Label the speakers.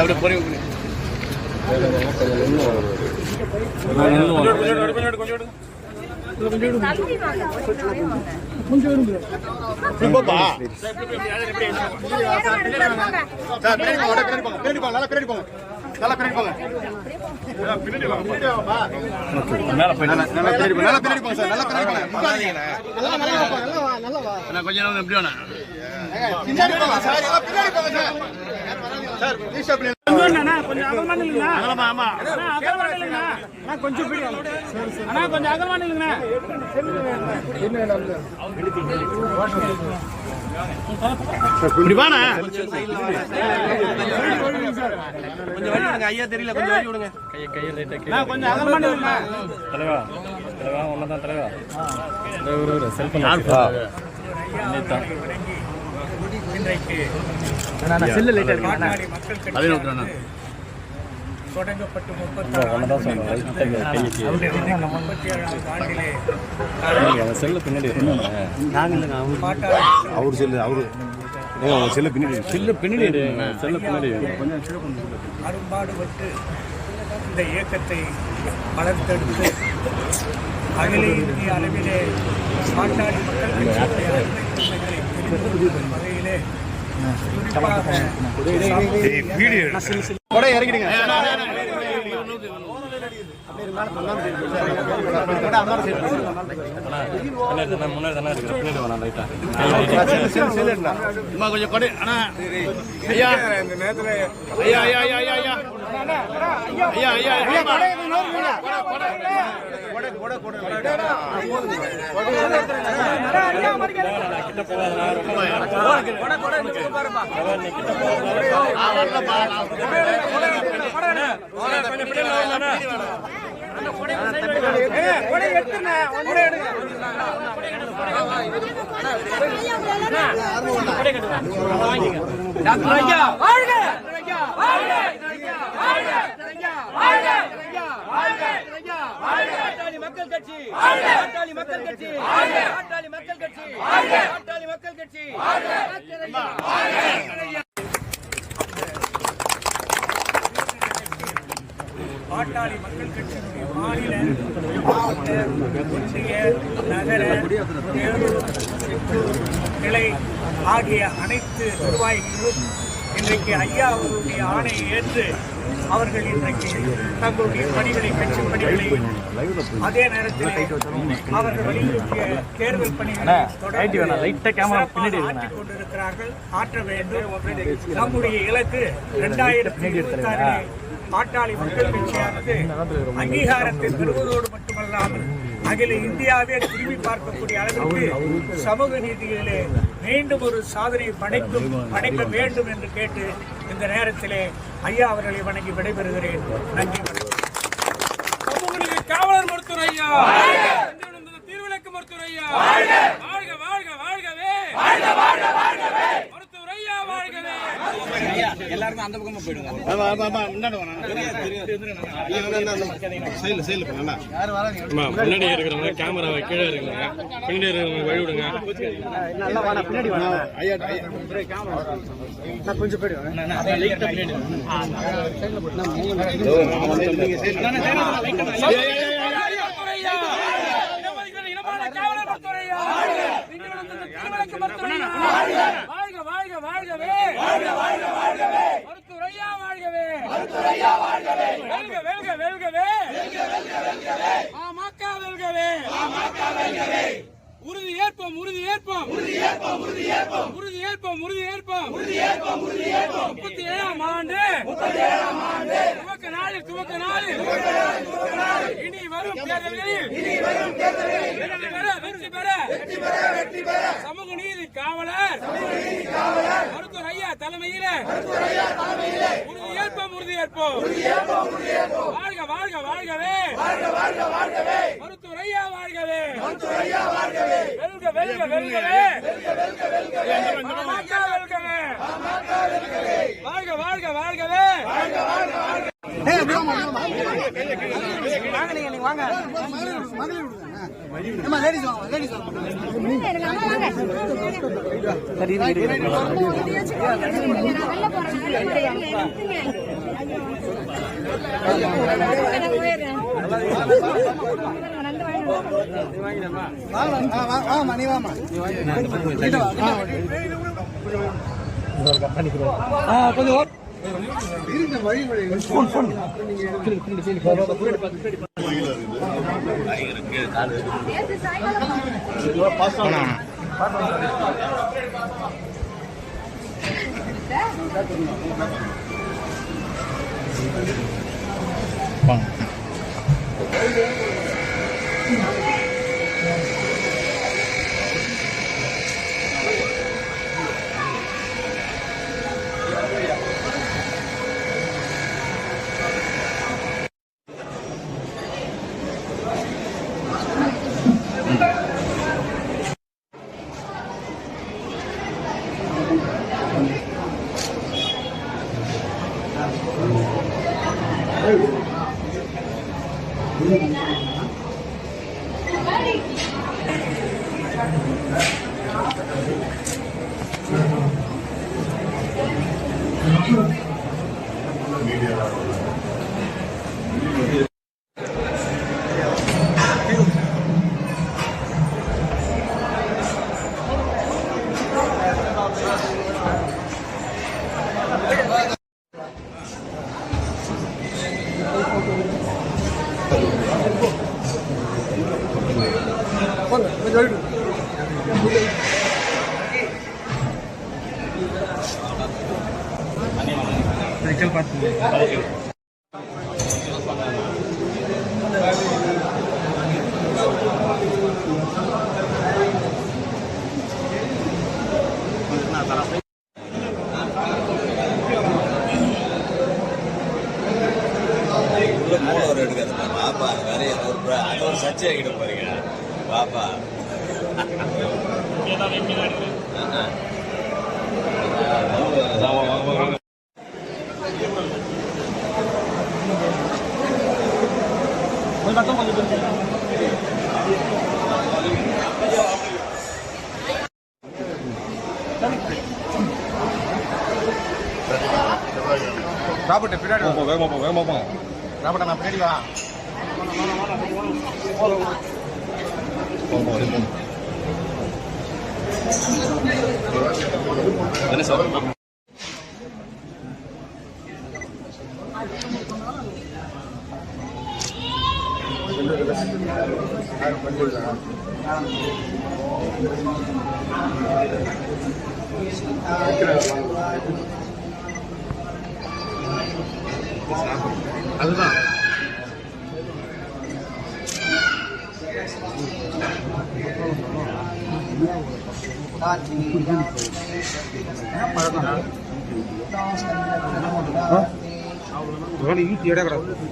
Speaker 1: அப்படியே போறீங்க கொஞ்சம் போங்க போங்க போங்க நல்லா பின்னாடி போங்க. நல்லா பின்னாடி போங்க பின்னாடி வாங்க பின்னாடி வாப்பா மேல போய் நல்லா பின்னாடி போங்க நல்லா பின்னாடி போங்க சார். நல்லா பின்னாடி போங்க. நல்லா நல்லா வா நல்லா வா நல்லா வா
Speaker 2: அண்ணா கொஞ்ச நேரம் எப்படி வேணா
Speaker 1: பின்னாடி போங்க சார். எல்லாம் பின்னாடி போங்க சார். சார்
Speaker 3: கொஞ்சம் அகலமான இல்லைங்கண்ணா
Speaker 2: ஆமா.
Speaker 3: ஐயா தெரியல கொஞ்சம்
Speaker 2: வழி நோக்கிறேன்
Speaker 3: தொடங்கப்பட்டு முப்பத்தி ஏழாவது ஆண்டிலே
Speaker 4: அவர். செல்லு அவரு. செல்லு பின்னாடி செல்லு பின்னாடி செல்லு பின்னாடி
Speaker 3: அரும்பாடுபட்டு இந்த இயக்கத்தை வளர்த்தெடுத்து அகில இந்திய அளவிலே பாட்டாளி மக்கள் கட்சியுடைய வகையிலே குறிப்பாக
Speaker 1: கொடை இறங்கிடுங்க
Speaker 2: அம்மா கொஞ்சம் கொடை அண்ணா ஐயா ஐயா ஐயா ஐயா ஐயா ஐயா ஐயா ஐயா ஐயா
Speaker 5: டாக்டர் ஐயா வாழ்க வாழ்க வாழ்க வாழ்க வாழ்க வாழ்க மக்கள் கட்சி. பாட்டாளி மக்கள் கட்சி. பாட்டாளி மக்கள் கட்சி. பாட்டாளி மக்கள் கட்சி.
Speaker 3: பாட்டாளி மக்கள் கட்சியினுடைய மாநில மாவட்ட ஒன்றிய நகர கிளை ஆகிய அனைத்து நிர்வாகிகளும் இன்றைக்கு ஐயா அவர்களுடைய ஆணையை ஏற்று அவர்கள் இன்றைக்கு தங்களுடைய பணிகளை கட்சி பணிகளை அதே நேரத்தில் அவர்கள் வலியுறுத்திய தேர்தல் பணிகளை ஆற்றிக் கொண்டிருக்கிறார்கள் ஆற்ற வேண்டும். நம்முடைய இலக்கு இரண்டாயிரத்தி இருபத்தி ஆறிலே பாட்டாளி மக்கள் கட்சியானது அங்கீகாரத்தை பெறுவதோடு மட்டுமல்லாமல் அகில இந்தியாவே திரும்பி பார்க்கக்கூடிய அளவிற்கு சமூக நீதியிலே மீண்டும் ஒரு சாதனை படைக்கும் படைக்க வேண்டும் என்று கேட்டு இந்த நேரத்திலே ஐயா அவர்களை வணங்கி விடைபெறுகிறேன். நன்றி
Speaker 6: காவலர் மருத்துவர் ஐயா. தீர்விலக்கு மருத்துவர் ஐயா. வாழ்க! வாழ்க வாழ்கவே. ஐயா வாழ்கவே
Speaker 2: எல்லாருமே அந்த ஆமா
Speaker 7: ஆமா இருக்கிறவங்க கேமரா கீழே இருக்குங்க பின்னாடி இருக்கிறவங்க வழி விடுங்க.
Speaker 6: ஏற்போம் உறுதி ஏற்போம். உறுதி ஏற்போம் உறுதி ஏற்போம். உறுதி ஏற்போம் உறுதி ஏற்போம். முப்பத்தி ஏழாம் ஆண்டு. முப்பத்தி ஏழாம் ஆண்டு துவக்க நாளில் துவக்க நாளில். இனி வரும் தேர்தல்களில். இனி வரும் தேர்தல்களில். வெற்றி பெற வெற்றி பெற. வெற்றி பெற வெற்றி பெற. சமூக நீதி காவலர். சமூக நீதி காவலர். மருத்துவர் ஐயா தலைமையில. மருத்துவர் ஐயா தலைமையில. உறுதி ஏற்போம் உறுதி ஏற்போம். உறுதி ஏற்போம் உறுதி ஏற்போம். வாழ்க வாழ்க வாழ்கவே. வாழ்க வாழ்க வாழ்கவே. வாழ்கவே. மன்சூரையா வாழ்கவே வெல்க
Speaker 5: வாங்க வாங்கம்மா நீ aqui.
Speaker 8: நீங்கள் பார்த்து பாப்பா வேற ஒரு அது ஒரு சர்ச்சை ஆகிட போறீங்க பாப்பா ஆமா
Speaker 1: ராபர்ட் பின்னாடி வேகமா
Speaker 7: வேகமா போ வேகமா போ
Speaker 1: ராபர்ட் நான் பின்னாடி வரேன்
Speaker 7: என்ன சார் அதுதான்.
Speaker 4: பழக்கம் ஈட்டி இடம் கிடக்கும்